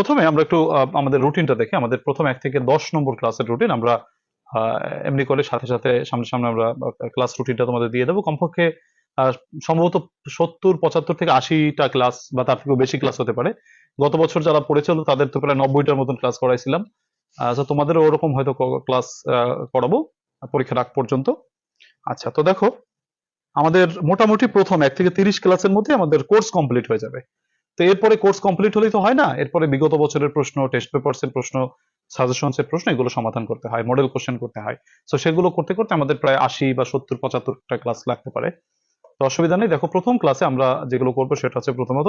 প্রথমে আমরা একটু আমাদের রুটিনটা দেখে। আমাদের প্রথম এক থেকে দশ নম্বর ক্লাসের রুটিন আমরা এমনি করে সাথে সাথে সামনে সামনে আমরা ক্লাস রুটিনটা তোমাদের দিয়ে দেবো। কমপক্ষে সম্ভবত সত্তর, পঁচাত্তর থেকে আশিটা ক্লাস বা তার থেকেও বেশি ক্লাস হতে পারে। গত বছর যারা পড়েছিল, তাদের তো প্রায় নব্বইটার মতন ক্লাস করাইছিলাম। তো তোমাদেরও ওরকম হয়তো ক্লাস করাবো, পরীক্ষার আগ পর্যন্ত। আচ্ছা তো দেখো, আমাদের মোটামুটি প্রথম এক থেকে তিরিশ ক্লাসের মধ্যে আমাদের কোর্স কমপ্লিট হয়ে যাবে। তো এরপরে কোর্স কমপ্লিট হলেই তো হয় না? এরপরে বিগত বছরের প্রশ্ন টেস্ট পেপারস এর প্রশ্ন সাজেশনস এর প্রশ্ন, এগুলো সমাধান করতে হয় মডেল কোশ্চেন করতে হয়। তো সেগুলো করতে করতে আমাদের প্রায় আশি বা সত্তর, পঁচাত্তরটা ক্লাস লাগতে পারে। তো অসুবিধা নেই। দেখো, প্রথম ক্লাসে আমরা যেগুলো করব সেটা হচ্ছে প্রথমত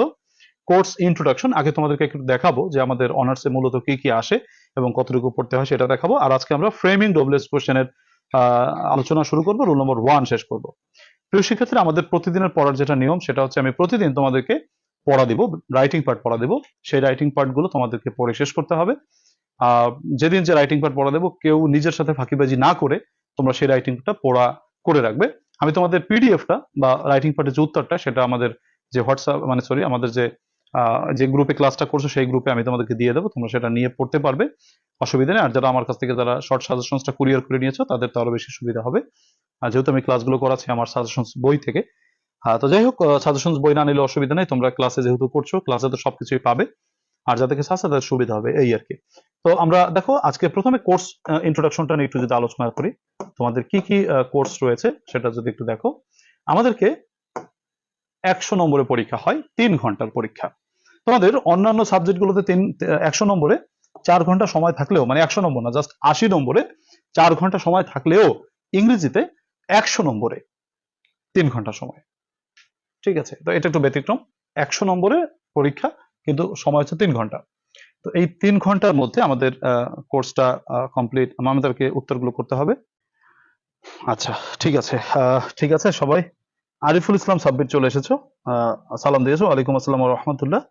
কোর্স ইন্ট্রোডাকশন আগে তোমাদেরকে একটু দেখাবো যে আমাদের অনার্সে মূলত কি কি আসে এবং কতটুকু পড়তে হয় সেটা দেখাবো। আর আজকে আমরা ফ্রেমিং ডব্লিউএস কোশ্চেনের আলোচনা শুরু করব রুল নম্বর ওয়ান শেষ করব। প্রিয় শিক্ষার্থী আমাদের প্রতিদিনের পড়ার যেটা নিয়ম সেটা হচ্ছে আমি প্রতিদিন তোমাদেরকে পড়া দিব রাইটিং পার্ট পড়া দেব। সেই রাইটিং পার্টগুলো তোমাদেরকে পড়ে শেষ করতে হবে। যেদিন যে রাইটিং পার্ট পড়া দেবো, কেউ নিজের সাথে ফাঁকিবাজি না করে তোমরা সেই রাইটিংটা পড়া করে রাখবে। আমি তোমাদের পিডিএফটা বা রাইটিং পার্টের যে উত্তরটা, সেটা আমাদের যে হোয়াটসঅ্যাপ মানে সরি আমাদের যে যে গ্রুপে ক্লাসটা করছ, সেই গ্রুপে আমি তোমাদেরকে দিয়ে দেবো। তোমরা সেটা নিয়ে পড়তে পারবে। অসুবিধা নেই। আর যারা আমার কাছ থেকে যারা শর্ট সাজেশনসটা কুরিয়ার করে নিয়েছো, তাদের তো আরও বেশি সুবিধা হবে। আর যেহেতু আমি ক্লাসগুলো করাচ্ছি আমার সাজেশনস বই থেকে তো যাই হোক সাজেশনস বই না নিলে অসুবিধা নেই। তোমরা ক্লাসে যেহেতু করছ ক্লাসে তো সবকিছুই পাবে। আর যাদের কাছে আছে, তাদের সুবিধা হবে, এই আর কি। তো আমরা, দেখো, আজকে প্রথমে কোর্স ইন্ট্রোডাকশনটা নিয়ে একটু যদি আলোচনা করি, তোমাদের কি কি কোর্স রয়েছে, সেটা যদি একটু দেখো। আমাদেরকে একশো নম্বরের পরীক্ষা হয়, তিন ঘণ্টার পরীক্ষা। তোমাদের অন্যান্য সাবজেক্টগুলোতে তিন একশো নম্বরে চার ঘণ্টা সময় থাকলেও মানে একশো নম্বর না জাস্ট আশি নম্বরে চার ঘণ্টা সময় থাকলেও ইংরেজিতে একশো নম্বরে তিন ঘণ্টা সময়। ঠিক আছে? তো এটা একটু ব্যতিক্রম। একশো নম্বরে পরীক্ষা, কিন্তু সময় হচ্ছে তিন ঘণ্টা। তো এই তিন ঘণ্টার মধ্যে আমাদের কোর্সটা কমপ্লিট আমাদেরকে উত্তরগুলো করতে হবে। আচ্ছা ঠিক আছে। ঠিক আছে, সবাই। আরিফুল ইসলাম সাব্বির চলে এসেছ। সালাম দিয়েছ। ওয়ালাইকুম আসসালাম রহমতুল্লাহ।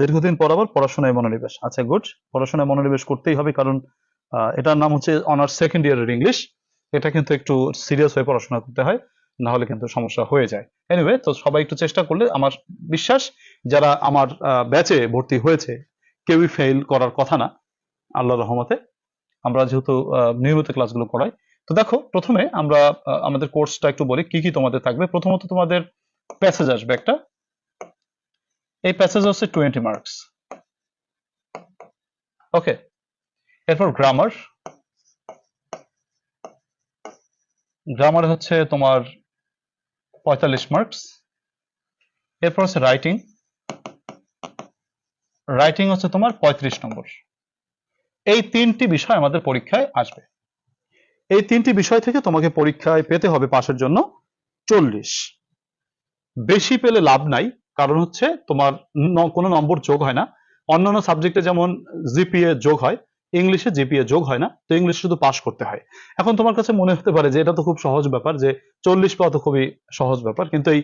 দীর্ঘদিন পর আবার পড়াশোনায় মনোনিবেশ। আচ্ছা গুড পড়াশোনায় মনোনিবেশ করতেই হবে, কারণ এটার নাম হচ্ছে অনার্স সেকেন্ড ইয়ারের ইংলিশ এটা কিন্তু একটু সিরিয়াস হয়ে পড়াশোনা করতে হয়। না হলে কিন্তু সমস্যা হয়ে যায়। এনিওয়ে তো সবাই একটু চেষ্টা করলে আমার বিশ্বাস, যারা আমার ব্যাচে ভর্তি হয়েছে, কেউই ফেল করার কথা না। আল্লাহ রহমতে আমরা যেহেতু নিয়মিত ক্লাসগুলো করাই। তো দেখো, প্রথমে আমরা আমাদের কোর্সটা একটু বলি, কি কি তোমাদের থাকবে? প্রথমত তোমাদের প্যাসেজ আসবে একটা। এই প্যাসেজ হচ্ছে টোয়েন্টি মার্কস ওকে এরপর গ্রামার গ্রামার হচ্ছে তোমার পঁয়তাল্লিশ মার্কস এরপর হচ্ছে রাইটিং রাইটিং হচ্ছে তোমার পঁয়ত্রিশ নম্বর। এই তিনটি বিষয় আমাদের পরীক্ষায় আসবে। এই তিনটি বিষয় থেকে তোমাকে পরীক্ষায় পেতে হবে পাশের জন্য চল্লিশ। বেশি পেলে লাভ নাই, কারণ হচ্ছে তোমার কোনো নম্বর যোগ হয় না। অন্যান্য সাবজেক্টে যেমন জিপিএ যোগ হয় ইংলিশে জিপিএ যোগ হয় না, তো ইংলিশ শুধু পাস করতে হয়। এখন তোমার কাছে মনে হতে পারে যে এটা তো খুব সহজ ব্যাপার, যে চল্লিশ পাওয়া তো খুবই সহজ ব্যাপার, কিন্তু এই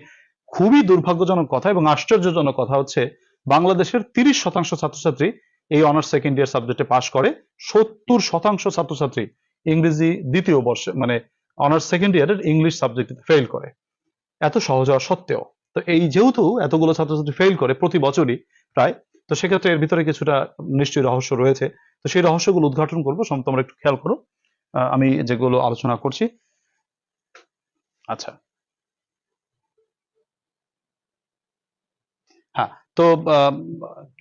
খুবই দুর্ভাগ্যজনক কথা এবং আশ্চর্যজনক কথা হচ্ছে, বাংলাদেশের তিরিশ শতাংশ ছাত্রছাত্রী এই অনার্স সেকেন্ড ইয়ার সাবজেক্টে পাশ করে, সত্তর শতাংশ ছাত্রছাত্রী ইংরেজি দ্বিতীয় বর্ষে মানে অনার্স সেকেন্ড ইয়ারের ইংলিশ সাবজেক্টে ফেল করে। এত সহজ হওয়া সত্ত্বেও, তো এই যেহেতু এতগুলো ছাত্রছাত্রী ফেল করে, প্রতি বছরই প্রায় তো সেক্ষেত্রে এর ভিতরে কিছুটা নিশ্চয়ই রহস্য রয়েছে। তো সেই রহস্যগুলো উদ্ঘাটন করব। তোমরা একটু খেয়াল করো। আমি যেগুলো আলোচনা করছি। আচ্ছা। হ্যাঁ তো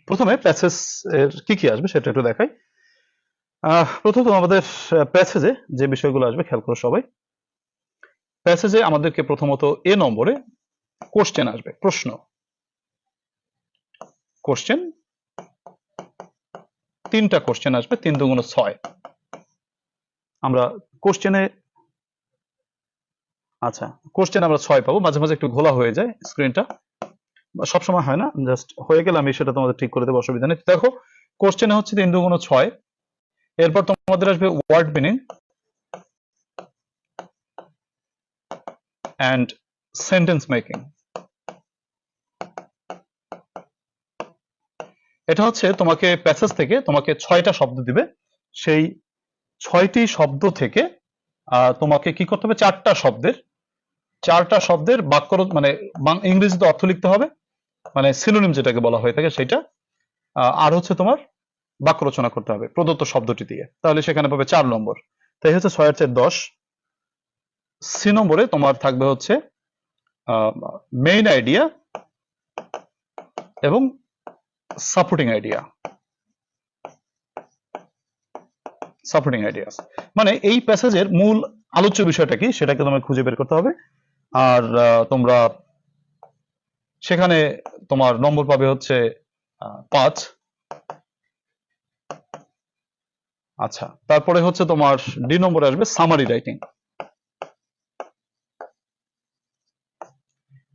প্রথমে প্যাসেজ এর কি কি আসবে সেটা একটু দেখাই। প্রথমত আমাদের প্যাসেজে যে বিষয়গুলো আসবে, খেয়াল করো সবাই। প্যাসেজে আমাদেরকে প্রথমত এ নম্বরে কোশ্চেন আসবে, প্রশ্ন। কোশ্চেন তিনটা কোশ্চেন আসবে, তিন দুগুণ ছয়। আমরা কোশ্চেনে আচ্ছা কোশ্চেন আমরা ছয় পাবো, মাঝে মাঝে একটু ঘোলা হয়ে যায় স্ক্রিনটা সবসময় হয় না জাস্ট হয়ে গেলে আমি সেটা তোমাদের ঠিক করে দেবো, অসুবিধা নেই। দেখো কোশ্চেনে হচ্ছে তিন দুগুণ ছয়। এরপর তোমাদের আসবে word meaning and sentence making এটা হচ্ছে তোমাকে প্যাসেজ থেকে তোমাকে ছয়টা শব্দ দিবে। সেই ছয়টি শব্দ থেকে তোমাকে কি করতে হবে? চারটা শব্দের চারটা শব্দের বাক্য মানে ইংরেজিতে অর্থ লিখতে হবে। মানে সিনোনিম যেটাকে বলা হয়ে থাকে সেটা। আর হচ্ছে তোমার বাক্য রচনা করতে হবে, প্রদত্ত শব্দটি দিয়ে। তাহলে সেখানে পাবে চার নম্বর। তাই হচ্ছে ছয় চার দশ। সি নম্বরে তোমার থাকবে হচ্ছে মেইন আইডিয়া এবং সাপোর্টিং আইডিয়া সাপোর্টিং আইডিয়াস মানে এই প্যাসেজের মূল আলোচ্য বিষয়টা কি? সেটাকে তোমাকে খুঁজে বের করতে হবে। আর তোমরা সেখানে তোমার নম্বর পাবে হচ্ছে পাঁচ। আচ্ছা তারপরে হচ্ছে তোমার ডি নম্বরে আসবে সামারি রাইটিং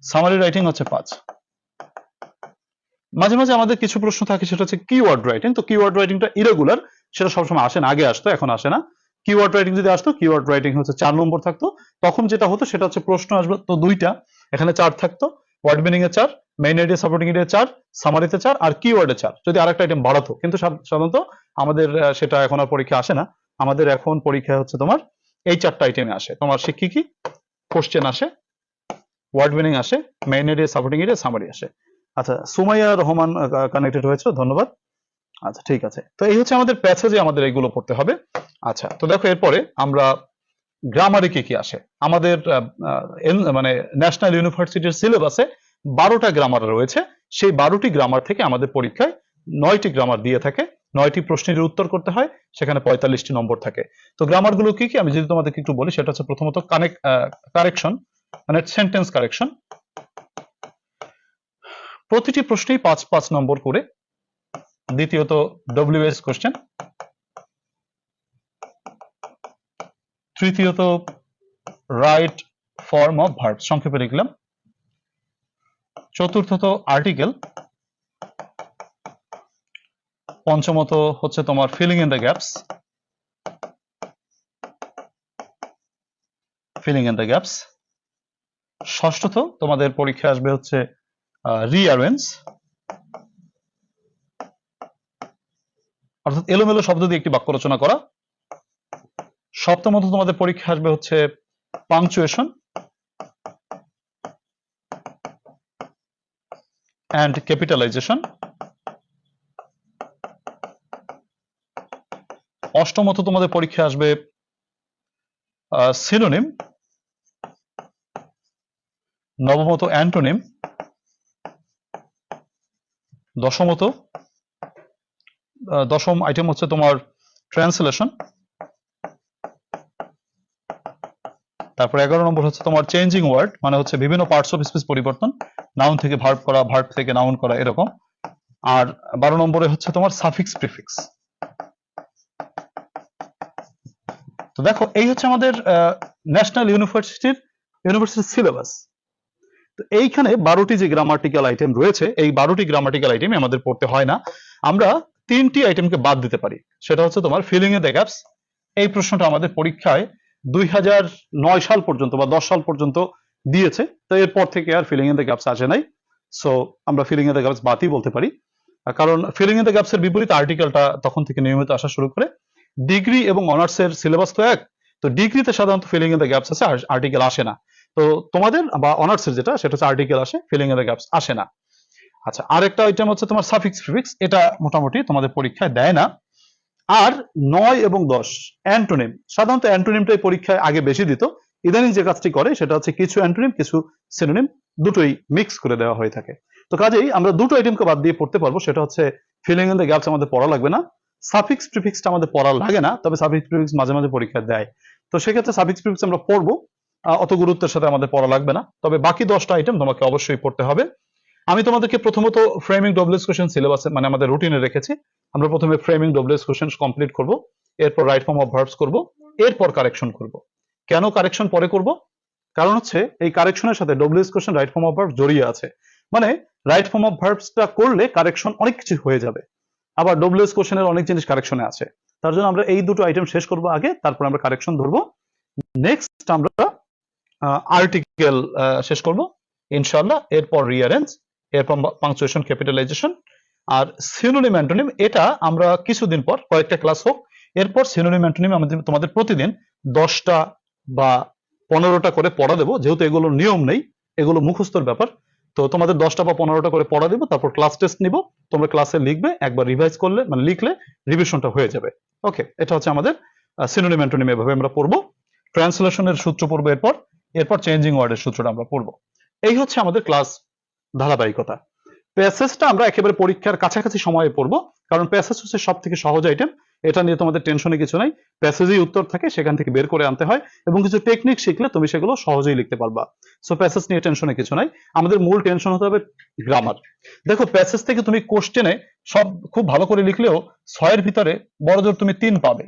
সামারি রাইটিং হচ্ছে পাঁচ। মাঝে মাঝে আমাদের কিছু প্রশ্ন থাকে, সেটা হচ্ছে কিওয়ার্ড রাইটিং তো কিওয়ার্ড রাইটিংটা ইরেগুলার সেটা সবসময় আসে না, আগে আসতো, এখন আসে না। কিওয়ার্ড রাইটিং যদি আসতো কিওয়ার্ড রাইটিং হচ্ছে চার নম্বর থাকতো। তখন যেটা হতো, সেটা হচ্ছে প্রশ্ন আসবে তো দুইটা। এখানে চার থাকতো ওয়ার্ড মিনিং এ চার মেইন আইডিয়া সাপোর্টিং আইডিয়া চার সামারিতে চার, আর কিওয়ার্ডে চার। যদি আরেকটা আইটেম বাড়াতো, কিন্তু সাধারণত আমাদের সেটা এখন আর পরীক্ষা আসে না। আমাদের এখন পরীক্ষা হচ্ছে তোমার এই চারটা আইটেমে আসে। তোমার সে কি কোশ্চেন আসে ওয়ার্ড মিনিং আসে main idea supporting idea summary আসে। আচ্ছা সুমাইয়া রহমান কানেক্টেড হয়েছে, ধন্যবাদ। আচ্ছা ঠিক আছে। তো এই হচ্ছে আমাদের প্যাসেজে আমাদের এইগুলো পড়তে হবে। আচ্ছা তো দেখো, এরপরে আমরা গ্রামারে কি কি আসে? আমাদের মানে ন্যাশনাল ইউনিভার্সিটির সিলেবাসে বারোটা গ্রামার রয়েছে। সেই বারোটি গ্রামার থেকে আমাদের পরীক্ষায় নয়টি গ্রামার দিয়ে থাকে। নয়টি প্রশ্নের উত্তর করতে হয়, সেখানে পঁয়তাল্লিশটি নম্বর থাকে। তো গ্রামারগুলো কি কি? আমি যদি তোমাদেরকে একটু বলি, সেটা হচ্ছে প্রথমত কানেক্ট কারেকশন মানে সেন্টেন্স কারেকশন প্রতিটি প্রশ্নেই পাঁচ পাঁচ নম্বর করে দ্বিতীয়ত ডব্লিউএস কোশ্চেন তৃতীয়ত রাইট ফর্ম অফ ভার্ব সংক্ষেপে লিখলাম, চতুর্থত আর্টিকেল পঞ্চমত হচ্ছে তোমার filling in the gaps filling in the gaps ষষ্ঠত তোমাদের পরীক্ষা আসবে হচ্ছে রিঅ্যারেঞ্জ অর্থাৎ এলোমেলো শব্দ দিয়ে একটি বাক্য রচনা করা। সপ্তমত তোমাদের পরীক্ষা আসবে হচ্ছে পাংচুয়েশন অ্যান্ড ক্যাপিটালাইজেশন অষ্টমত তোমাদের পরীক্ষা আসবে সিনোনিম নবমত অ্যান্টোনিম দশমত দশম আইটেম হচ্ছে তোমার ট্রান্সলেশন তারপর এগারো নম্বর হচ্ছে তোমার চেঞ্জিং ওয়ার্ড মানে হচ্ছে বিভিন্ন পার্টস অফ স্পিচ পরিবর্তন নাউন থেকে ভার্ব করা ভার্ব থেকে নাউন করা, এরকম। আর বারো নম্বরে হচ্ছে তোমার সাফিক্স প্রিফিক্স তো দেখো, এই হচ্ছে আমাদের ন্যাশনাল ইউনিভার্সিটির ইউনিভার্সিটির সিলেবাস এইখানে বারোটি যে গ্রামাটিক্যাল আইটেম রয়েছে, এই বারোটি গ্রামাটিক্যাল আইটেম আমাদের পড়তে হয় না। আমরা তিনটি আইটেমকে বাদ দিতে পারি। সেটা হচ্ছে তোমার এ দ্য গ্যাপস এই প্রশ্নটা আমাদের পরীক্ষায় দুই হাজার নয় সাল পর্যন্ত বা দশ সাল পর্যন্ত দিয়েছে। তো এরপর থেকে আর ফিলিং ইন দ্য গ্যাপস আসে নাই। সো আমরা ফিলিং ইন দ্য গ্যাপস বাদই বলতে পারি। কারণ ফিলিং ইন দ্য গ্যাপস এর বিপরীত আর্টিকেলটা তখন থেকে নিয়মিত আসা শুরু করে। ডিগ্রি এবং অনার্স এর সিলেবাস তো এক। তো ডিগ্রিতে সাধারণত ফিলিং ইন দ্য গ্যাপস আছে আর্টিকেল আসে না। তো তোমাদের বা অনার্স এর যেটা, সেটা হচ্ছে আর্টিকেল আসে ফিলিং দ্য গ্যাপস আসে না। আচ্ছা আরেকটা আইটেম হচ্ছে তোমার সাফিক্স প্রিফিক্স এটা মোটামুটি তোমাদের পরীক্ষায় দেয় না। আর নয় এবং দশ অ্যান্টোনিম সাধারণত অ্যান্টোনিমটাই পরীক্ষায় আগে বেশি দিত। ইদানিং যে কাজটি করে, সেটা হচ্ছে কিছু অ্যান্টোনিম কিছু সিনোনিম দুটোই মিক্স করে দেওয়া হয়ে থাকে। তো কাজেই আমরা দুটো আইটেমকে বাদ দিয়ে পড়তে পারব, সেটা হচ্ছে ফিলিং ইন দ্য গ্যাপস আমাদের পড়া লাগবে না। সাফিক্স প্রিফিক্সটা আমাদের পড়া লাগে না, তবে সাফিক্স প্রিফিক্স মাঝে মাঝে পরীক্ষা দেয়। তো সেক্ষেত্রে সাফিক্স প্রিফিক্স আমরা পড়ব। অত গুরুত্বের সাথে আমাদের পড়া লাগবে না। তবে বাকি দশটা আইটেম তোমাকে অবশ্যই পড়তে হবে। আমি তোমাদেরকে প্রথমত ফ্রেমিং ডব্লিউএস কোশ্চেন সিলেবাসে মানে আমাদের রুটিনে রেখেছি। আমরা প্রথমে ফ্রেমিং ডব্লিউএস কোশ্চেন কমপ্লিট করব, এরপর রাইট ফর্ম অফ ভার্বস করব, এরপর কারেকশন করব। কেন কারেকশন পরে করব? কারণ হচ্ছে, এই কারেকশনের সাথে W S question right form of verb জড়িয়ে আছে। মানে রাইট ফর্ম অফ ভার্বসটা করলে কারেকশন অনেক কিছু হয়ে যাবে। আবার ডব্লিউএস কোশ্চেনের অনেক জিনিস কারেকশনে আছে। তার জন্য আমরা এই দুটো আইটেম শেষ করব আগে, তারপর আমরা কারেকশন ধরবো। নেক্সট আমরা আর্টিকেল শেষ করব। ইনশাল্লাহ এরপর রিয়ারেঞ্জ এরপর পাংচুয়েশন ক্যাপিটালাইজেশন আর সিনোনিম অ্যান্টোনিম এটা আমরা কিছুদিন পর, কয়েকটা ক্লাস হোক, এরপর সিনোনিম অ্যান্টোনিম আমাদের, তোমাদের প্রতিদিন দশটা বা পনেরোটা করে পড়া দেবো। যেহেতু এগুলো নিয়ম নেই, এগুলো মুখস্থর ব্যাপার। তো তোমাদের দশটা বা পনেরোটা করে পড়া দেবো, তারপর ক্লাস টেস্ট নিব। তোমরা ক্লাসে লিখবে, একবার রিভাইজ করলে মানে লিখলে রিভিশনটা হয়ে যাবে। ওকে এটা হচ্ছে আমাদের সিনোনিম অ্যান্টোনিম এভাবে আমরা পড়ব। ট্রান্সলেশনের সূত্র পড়ব এরপর। এরপর চেঞ্জিং ওয়ার্ডের সূত্রটা আমরা পড়ব। এই হচ্ছে আমাদের ক্লাস ধারাবাহিকতা। প্যাসেজটা আমরা একেবারে পরীক্ষার কাছাকাছি সময়ে পড়ব, কারণ প্যাসেজ হচ্ছে সব থেকে সহজ আইটেম এটা নিয়ে তোমাদের টেনশনে কিছু নাই। প্যাসেজেই উত্তর থাকে, সেখান থেকে বের করে আনতে হয়, এবং কিছু টেকনিক শিখলে তুমি সেগুলো সহজেই লিখতে পারবা। সো প্যাসেজ নিয়ে টেনশনে কিছু নাই। আমাদের মূল টেনশন হতে হবে গ্রামার দেখো প্যাসেজ থেকে তুমি কোশ্চেনে সব খুব ভালো করে লিখলেও ছয়ের ভিতরে বড়জোর তুমি তিন পাবে।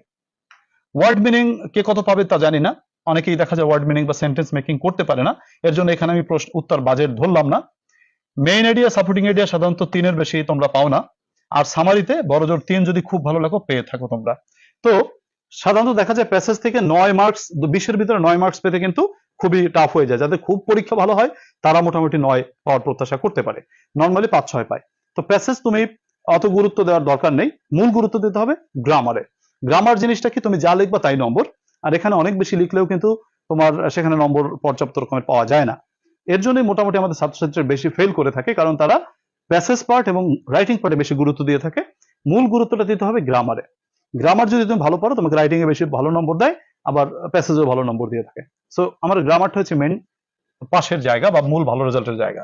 ওয়ার্ড মিনিং কে কত পাবে তা জানি না। অনেকেই দেখা যায় ওয়ার্ড মিনিং বা সেন্টেন্স মেকিং করতে পারে না। এর জন্য এখানে আমি প্রশ্ন, উত্তর বাজেট ধরলাম না। মেইন আইডিয়া সাপোর্টিং আইডিয়া সাধারণত তিনের বেশি তোমরা পাও না। আর সামারিতে বড়জোর তিন যদি খুব ভালো লাগো, পেয়ে থাকো তোমরা। তো সাধারণত দেখা যায় প্যাসেজ থেকে নয় মার্কস বিশের ভিতরে নয় মার্কস পেতে কিন্তু খুবই টাফ হয়ে যায়। যাদের খুব পরীক্ষা ভালো হয়, তারা মোটামুটি নয় পাওয়ার প্রত্যাশা করতে পারে। নর্মালি পাঁচ, ছয় পায়। তো প্যাসেজ তুমি অত গুরুত্ব দেওয়ার দরকার নেই। মূল গুরুত্ব দিতে হবে গ্রামারে গ্রামার জিনিসটা কি? তুমি যা লিখবা তাই নম্বর। আর এখানে অনেক বেশি লিখলেও কিন্তু তোমার সেখানে নম্বর পর্যাপ্ত রকমের পাওয়া যায় না। এর জন্যই মোটামুটি আমাদের ছাত্রছাত্রীরা বেশি ফেল করে থাকে, কারণ তারা প্যাসেজ পার্ট এবং রাইটিং পার্টে বেশি গুরুত্ব দিয়ে থাকে। মূল গুরুত্বটা দিতে হবে গ্রামারে গ্রামার যদি তুমি ভালো পারো, তোমাকে রাইটিং এ বেশি ভালো নম্বর দেয়, আবার প্যাসেজও ভালো নম্বর দিয়ে থাকে। সো আমার গ্রামারটা হচ্ছে মেন পাশের জায়গা বা মূল ভালো রেজাল্টের জায়গা।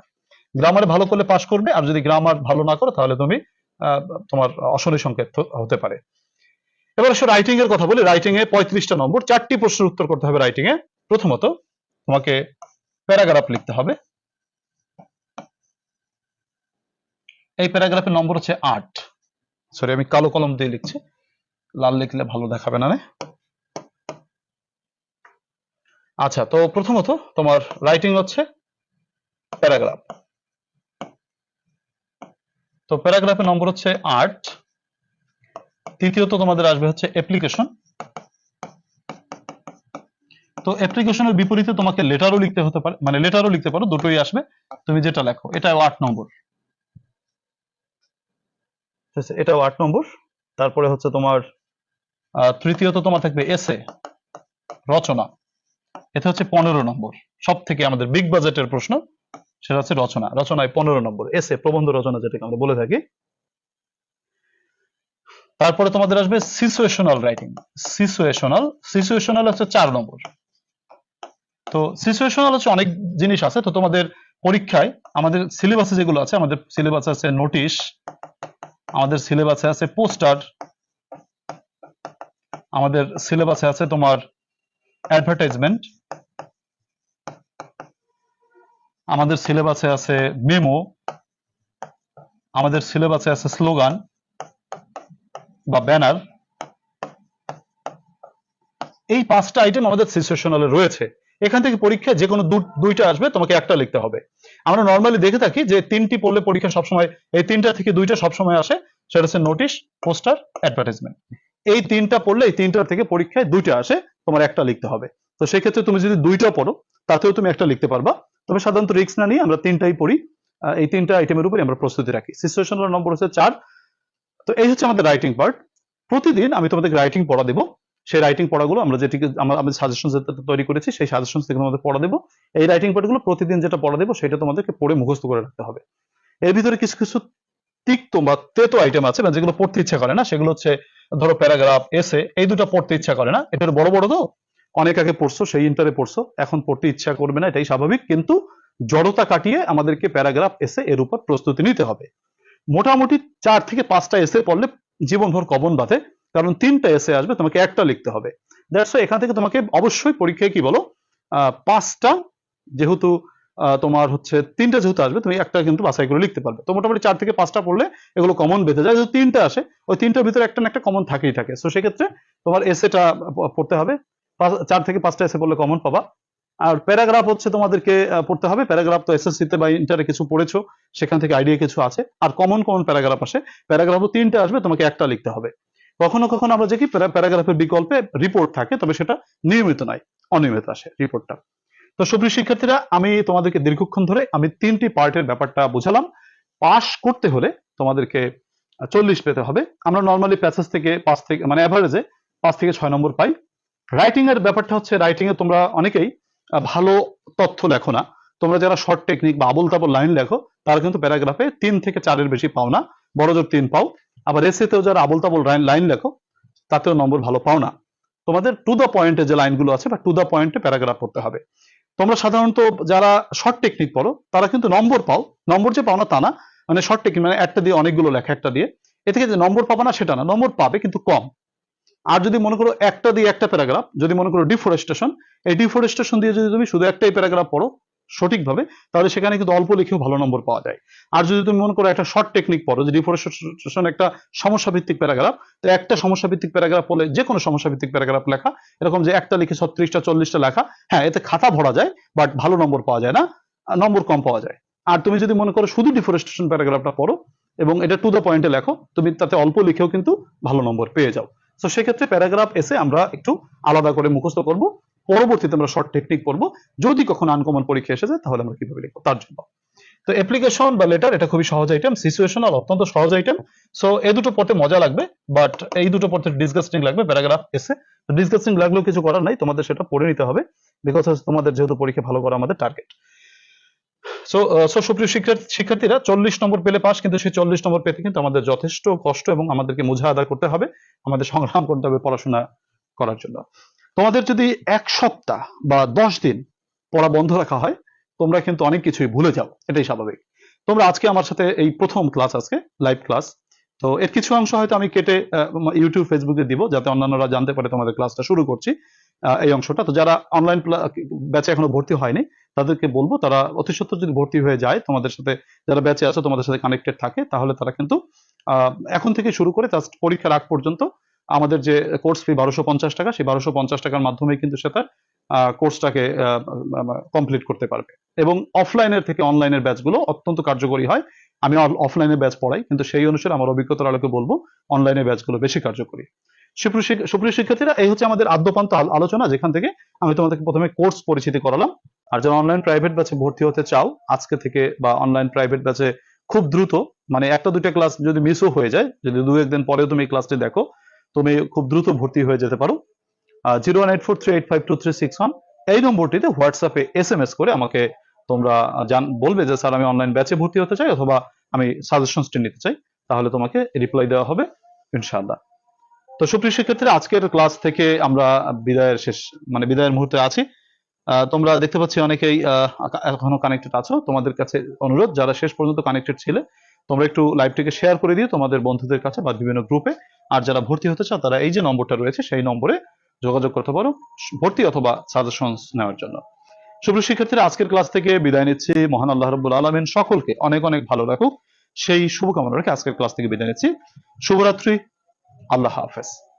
গ্রামারে ভালো করলে পাশ করবে, আর যদি গ্রামার ভালো না করো, তাহলে তুমি তোমার অশনি সংকেত হতে পারে। এবার আসলে রাইটিং এর কথা বলি। রাইটিং এ পঁয়ত্রিশটা নম্বর, চারটি প্রশ্নের উত্তর করতে হবে রাইটিং এ। প্রথমত, তোমাকে প্যারাগ্রাফ লিখতে হবে। এই প্যারাগ্রাফের নম্বর হচ্ছে আট। সরি আমি কালো কলম দিয়ে লিখছি। লাল লিখলে ভালো দেখাবে না? আচ্ছা তো প্রথমত তোমার রাইটিং হচ্ছে প্যারাগ্রাফ তো প্যারাগ্রাফের নম্বর হচ্ছে আট। তৃতীয়ত তোমাদের আসবে হচ্ছে অ্যাপ্লিকেশন তো অ্যাপ্লিকেশনের বিপরীতে তোমাকে লেটারও লিখতে হতে পারে মানে লেটারও লিখতে পারো, দুটোই আসবে। তুমি যেটা লেখো এটাও আট নম্বর এটাও আট নম্বর তারপরে হচ্ছে তোমার তৃতীয়ত তোমার থাকবে এসে রচনা। এটা হচ্ছে পনেরো নম্বর। সব থেকে আমাদের বিগ বাজেটের প্রশ্ন, সেটা হচ্ছে রচনা। রচনায় পনেরো নম্বর। এসে প্রবন্ধ রচনা যেটাকে আমরা বলে থাকি। তারপরে তোমাদের আসবে সিচুয়েশনাল রাইটিং সিচুয়েশনাল সিচুয়েশনাল হচ্ছে চার নম্বর। তো সিচুয়েশনাল হচ্ছে অনেক জিনিস আছে, তো তোমাদের পরীক্ষায় আমাদের সিলেবাসে যেগুলো আছে, আমাদের সিলেবাস আছে নোটিশ আমাদের সিলেবাসে আছে পোস্টার আমাদের সিলেবাসে আছে তোমার অ্যাডভার্টাইজমেন্ট আমাদের সিলেবাসে আছে মেমো আমাদের সিলেবাসে আছে স্লোগান বা ব্যানার এই পাঁচটা আইটেম আমাদের সিচুয়েশনালে রয়েছে। এখান থেকে পরীক্ষায় যে কোনো দুইটা আসবে, তোমাকে একটা লিখতে হবে। আমরা নর্মালি দেখে থাকি যে তিনটি পড়লে পরীক্ষা সবসময়, এই তিনটা থেকে দুইটা সবসময় আসে, সেটা হচ্ছে নোটিশ পোস্টার অ্যাডভার্টাইজমেন্ট এই তিনটা পড়লে এই তিনটার থেকে পরীক্ষায় দুইটা আসে, তোমার একটা লিখতে হবে। তো সেক্ষেত্রে তুমি যদি দুইটা পড়ো, তাতেও তুমি একটা লিখতে পারবা। তবে সাধারণত রিস্ক না নিয়ে আমরা তিনটাই পড়ি। এই তিনটা আইটেমের উপরে আমরা প্রস্তুতি রাখি। সিচুয়েশনাল নম্বর হচ্ছে চার। তো এই হচ্ছে আমাদের রাইটিং পার্ট প্রতিদিন আমি তোমাদের রাইটিং পড়া দেবো। সেই রাইটিং পড়াগুলো আমরা যেটিকে আমরা আমাদের সাজেশন তৈরি করেছি, সেই সাজেশন থেকে তোমাদের পড়া দেবো। এই রাইটিং পার্টগুলো প্রতিদিন যেটা পড়া দেবো, সেটা তোমাদেরকে পড়ে মুখস্থ করে রাখতে হবে। এর ভিতরে কিছু কিছু তিক্ত বা তেতো আইটেম আছে, বা যেগুলো পড়তে ইচ্ছা করে না। সেগুলো হচ্ছে, ধরো প্যারাগ্রাফ এসে এই দুটো পড়তে ইচ্ছা করে না। এটা বড় বড় তো? অনেক আগে পড়ছো, সেই ইন্টারে পড়ছো। এখন পড়তে ইচ্ছা করবে না, এটাই স্বাভাবিক। কিন্তু জড়তা কাটিয়ে আমাদেরকে প্যারাগ্রাফ এসে এর উপর প্রস্তুতি নিতে হবে। মোটামুটি চার থেকে পাঁচটা এসে পড়লে জীবনভর কবন বাঁধে। কারণ তিনটা এসে আসবে, তোমাকে একটা লিখতে হবে। দ্যাটস এখান থেকে তোমাকে অবশ্যই পরীক্ষায় কি বলো? পাঁচটা যেহেতু তোমার হচ্ছে তিনটা যেহেতু আসবে, তুমি একটা কিন্তু বাছাই করে লিখতে পারবে। তো মোটামুটি চার থেকে পাঁচটা পড়লে এগুলো কমন বেঁধে যায়। যেহেতু তিনটা আসে, ওই তিনটার ভিতরে একটা না একটা কমন থাকেই থাকে। তো সেক্ষেত্রে তোমার এসেটা পড়তে হবে। চার থেকে পাঁচটা এসে পড়লে কমন পাবা। আর প্যারাগ্রাফ হচ্ছে তোমাদেরকে পড়তে হবে। প্যারাগ্রাফ তো এসএসসি তে বা ইন্টারে কিছু পড়েছো, সেখান থেকে আইডিয়া কিছু আছে। আর কমন কমন প্যারাগ্রাফ আসে। প্যারাগ্রাফও তিনটা আসবে, তোমাকে একটা লিখতে হবে। কখনো কখনো আমরা দেখি প্যারাগ্রাফের বিকল্পে রিপোর্ট থাকে, তবে সেটা নিয়মিত নয়, অনিয়মিত আসে রিপোর্টটা তো সুপ্রিয় শিক্ষার্থীরা, আমি তোমাদেরকে দীর্ঘক্ষণ ধরে, আমি তিনটি পার্টের ব্যাপারটা বুঝালাম। পাস করতে হলে তোমাদেরকে চল্লিশ পেতে হবে। আমরা নর্মালি প্যাসেজ থেকে পাঁচ থেকে মানে অ্যাভারেজে পাঁচ থেকে ছয় নম্বর পাই। রাইটিং এর ব্যাপারটা হচ্ছে রাইটিং এ তোমরা অনেকেই ভালো তথ্য লেখো না। তোমরা যারা শর্ট টেকনিক বা আবল তাবল লাইন লেখো, তারা কিন্তু প্যারাগ্রাফে তিন থেকে চারের বেশি পাও না বড় জোর তিন পাও। আবার এসেতেও যারা আবল তাবল লাইন লেখো, তাতেও নম্বর ভালো পাও না। তোমাদের টু দ্য পয়েন্টে যে লাইনগুলো আছে বা টু দ্য পয়েন্টে প্যারাগ্রাফ পড়তে হবে। তোমরা সাধারণত যারা শর্ট টেকনিক পড়ো, তারা কিন্তু নম্বর পাও। নম্বর যে পাও না তা না। মানে শর্ট টেকনিক মানে একটা দিয়ে অনেকগুলো লেখা একটা দিয়ে। এ থেকে যে নম্বর পাবে না, সেটা না। নম্বর পাবে কিন্তু কম। আর যদি মনে করো একটা দিয়ে একটা প্যারাগ্রাফ, যদি মনে করো ডিফরেস্টেশন এই ডিফরেস্টেশন দিয়ে যদি তুমি শুধু একটাই প্যারাগ্রাফ পড়ো সঠিকভাবে, তাহলে সেখানে কিন্তু অল্প লিখেও ভালো নম্বর পাওয়া যায়। আর যদি তুমি মনে করো একটা শর্ট টেকনিক পড়ো, যে ডিফরেস্টেশন একটা সমস্যা ভিত্তিক প্যারাগ্রাফ, তো একটা সমস্যা ভিত্তিক প্যারাগ্রাফ পড়লে যে কোনো সমস্যা ভিত্তিক প্যারাগ্রাফ লেখা, এরকম যে একটা লিখে ছত্রিশটা, চল্লিশটা লেখা হ্যাঁ এতে খাতা ভরা যায় বাট ভালো নম্বর পাওয়া যায় না নম্বর কম পাওয়া যায়। আর তুমি যদি মনে করো শুধু ডিফরেস্টেশন প্যারাগ্রাফটা পড়ো, এবং এটা টু দ্য পয়েন্টে লেখো, তুমি তাতে অল্প লিখেও কিন্তু ভালো নম্বর পেয়ে যাও। তো সেক্ষেত্রে প্যারাগ্রাফ এসে আমরা একটু আলাদা করে মুখস্থ করব। পরবর্তীতে আমরা শর্ট টেকনিক পড়ব। যদি কখনো আনকমন পরীক্ষা এসে যায়, তাহলে আমরা কীভাবে লিখব? তার জন্য। তো অ্যাপ্লিকেশন বা লেটার এটা খুবই সহজ আইটেম সিচুয়েশনাল অত্যন্ত সহজ আইটেম সো এই দুটো পড়তে মজা লাগবে বাট এই দুটো পড়তে ডিসগাস্টিং লাগবে প্যারাগ্রাফ এসে ডিসগাস্টিং লাগলেও কিছু করার নাই, তোমাদের সেটা পড়ে নিতে হবে। বিকজ তোমাদের যেহেতু পরীক্ষা ভালো করা আমাদের টার্গেট সো সো সুপ্রিয় শিক্ষার্থী- শিক্ষার্থীরা, চল্লিশ নম্বর পেলে পাস, কিন্তু সেই চল্লিশ নম্বর পেতে কিন্তু আমাদের যথেষ্ট কষ্ট এবং আমাদেরকে মোঝা আদায় করতে হবে, আমাদের সংগ্রাম করতে হবে পড়াশোনা করার জন্য। তোমাদের যদি এক সপ্তাহ বা দশ দিন পড়া বন্ধ রাখা হয়, তোমরা কিন্তু অনেক কিছুই ভুলে যাও, এটাই স্বাভাবিক। তোমরা আজকে আমার সাথে এই প্রথম ক্লাস আজকে লাইভ ক্লাস তো এর কিছু অংশ হয়তো আমি কেটে ইউটিউব ফেসবুকে দিব, যাতে অন্যান্যরা জানতে পারে তোমাদের ক্লাসটা শুরু করছি। এই অংশটা। তো যারা অনলাইন ব্যাচে এখনও ভর্তি হয়নি, তাদেরকে বলব, তারা অতি সত্ত্বর যদি ভর্তি হয়ে যায়, তোমাদের সাথে যারা ব্যাচে আছে, তোমাদের সাথে কানেক্টেড থাকে, তাহলে তারা কিন্তু এখন থেকে শুরু করে জাস্ট পরীক্ষার আগ পর্যন্ত, আমাদের যে কোর্স ফি বারোশো পঞ্চাশ টাকা, সেই বারোশো পঞ্চাশ টাকার মাধ্যমে কিন্তু সে তার কোর্সটাকে কমপ্লিট করতে পারবে। এবং অফলাইনের থেকে অনলাইনের ব্যাচগুলো অত্যন্ত কার্যকরী হয়। আমি অফলাইনে ব্যাচ পড়াই, কিন্তু সেই অনুসারে আমার অভিজ্ঞতার আলোকে বলব অনলাইনে ব্যাচগুলো বেশি কার্যকরী। সুপ্রিয় শিক্ষার্থীরা, এই হচ্ছে আমাদের আদ্যপান্ত আল- আলোচনা, যেখান থেকে আমি তোমাদেরকে প্রথমে কোর্স পরিচিতি করালাম। আর যারা অনলাইন প্রাইভেট ব্যাচে ভর্তি হতে চাও, আজকে থেকে বা অনলাইন প্রাইভেট ব্যাচে খুব দ্রুত মানে একটা দুইটা ক্লাস যদি মিসও হয়ে যায়, যদি দু একদিন পরেও তুমি এই ক্লাসটি দেখো, তুমি খুব দ্রুত ভর্তি হয়ে যেতে পারো। Zero one eight four three eight five two three six one এই নম্বরটিতে হোয়াটসঅ্যাপে এস এম এস করে আমাকে তোমরা জান বলবে যে, স্যার, আমি অনলাইন ব্যাচে ভর্তি হতে চাই অথবা আমি সাজেশনসটি নিতে চাই। তাহলে তোমাকে রিপ্লাই দেওয়া হবে, ইনশাআল্লাহ। তো সুপ্রিয় শিক্ষার্থীরা, আজকের ক্লাস থেকে আমরা বিদায়ের শেষ মানে বিদায়ের মুহূর্তে আছি। তোমরা দেখতে পাচ্ছি অনেকেই এখনও কানেক্টেড আছো। তোমাদের কাছে অনুরোধ, যারা শেষ পর্যন্ত কানেক্টেড ছিলে, তোমরা একটু লাইভটিকে শেয়ার করে দিও তোমাদের বন্ধুদের কাছে বা বিভিন্ন গ্রুপে আর যারা ভর্তি হতে চাও, তারা এই যে নম্বরটা রয়েছে, সেই নম্বরে যোগাযোগ করতে পারো, ভর্তি অথবা সাজেশনস নেওয়ার জন্য। সুপ্রিয় শিক্ষার্থীরা, আজকের ক্লাস থেকে বিদায় নিচ্ছি। মহান আল্লাহ রব্বুল আলমিন সকলকে অনেক অনেক ভালো রাখুক। সেই শুভকামনা রেখে আজকের ক্লাস থেকে বিদায় নিচ্ছি। শুভরাত্রি। আল্লাহ হাফেজ।